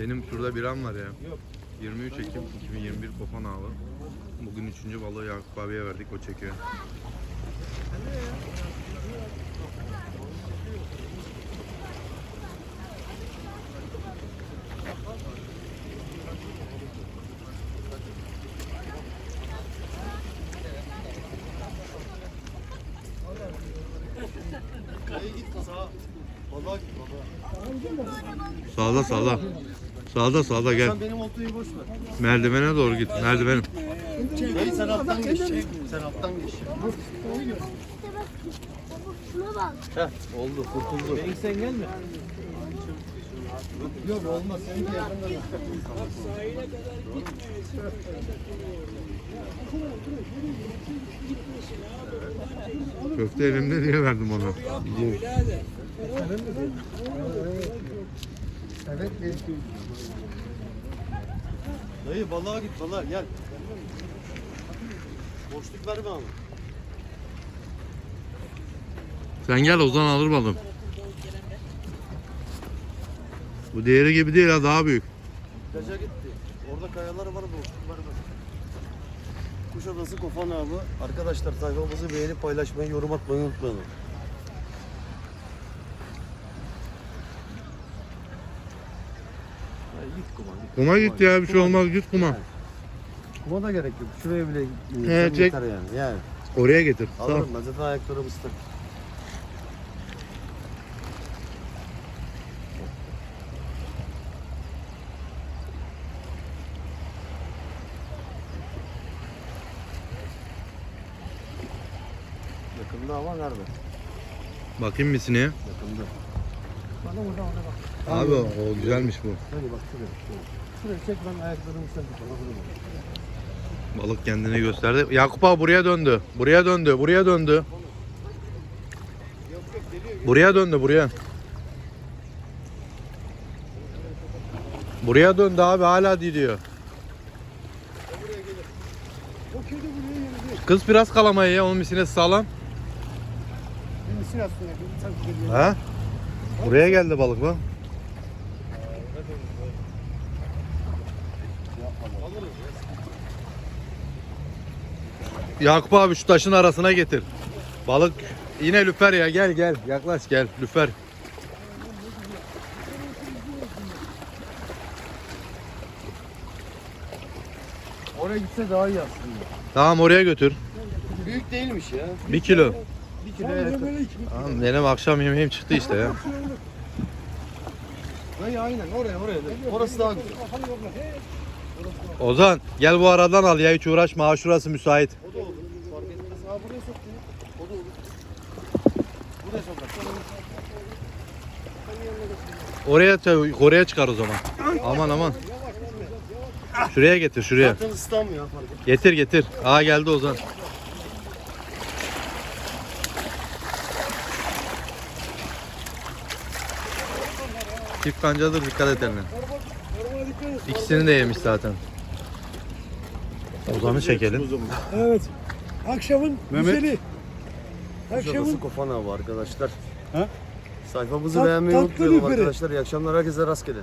Benim şurada bir an var ya. 23 Ekim 2021 Kofan Avı. Bugün üçüncü balığı Yakup abiye verdik o çekiyor. Dayı git Sağda sağda. Gel. Sen benim oltayı boş ver. Merdivene doğru git. Merdivenim. Dayı sen alttan geç. Sen alttan geç. Şuna bak. Heh oldu kurtuldu. Benim sen gelme. Yok olmaz. Senin de yakında. Köfte elimde diye verdim ona. Evet. Dayı balığa git balığa gel. Boşluk verme ama. Sen gel Ozan alır balığı. Bu diğeri gibi değil ha daha büyük. Gaca gitti. Orada kayalar var boşluk verme. Kuşadası Kofan abi. Arkadaşlar sayfamızı beğenip paylaşmayı, yorum atmayı unutmayalım. Ya git kuma. Git. Kuma git ya bir şey olmaz git kuma. Kuma da gerek yok. Şuraya bile He, indirsen çek. yeter yani. Yani. Oraya getir. Alırım ben zaten ayaklarım ıslak. Yakında ama nerede? Bakayım misineye? Yakında. Bana orada orada bak. Abi o, güzelmiş bu. Hadi bak şuraya. Şuraya, şuraya çek ben ayaklarımı ıslak tutalım. Balık kendini gösterdi. Yakup abi buraya döndü. Buraya döndü. Buraya döndü. Buraya döndü buraya. Buraya döndü abi hala gidiyor. Kız biraz kalamayı ya onun misinesi sağlam. Misin aslında. Ha? Buraya geldi balık bu. Yakup abi şu taşın arasına getir. Balık yine lüfer ya gel gel yaklaş gel lüfer. Oraya gitse daha iyi aslında. Tamam oraya götür. Büyük değilmiş ya. Bir kilo. Bir kilo yakın. Tamam, benim akşam yemeğim çıktı işte ya. Dayı aynen oraya oraya. Orası daha güzel. Ozan gel bu aradan al ya hiç uğraşma ha şurası müsait. O da olur. Fark etmez. Ha buraya sok ya. O da olur. Buraya sokar. Oraya oraya çıkar o zaman. Aman aman. Şuraya getir şuraya. Zaten ıslanmıyor fark. Getir getir. Aa geldi Ozan. Çift kancadır dikkat et eline. İkisini de yemiş zaten. Ozan'ı çekelim. Evet. Akşamın güzeli. Kuşadası Akşamın Kofan abi arkadaşlar. Ha? Sayfamızı Tat- beğenmeyi tatlı unutmayalım biberi. arkadaşlar. İyi akşamlar herkese rastgele.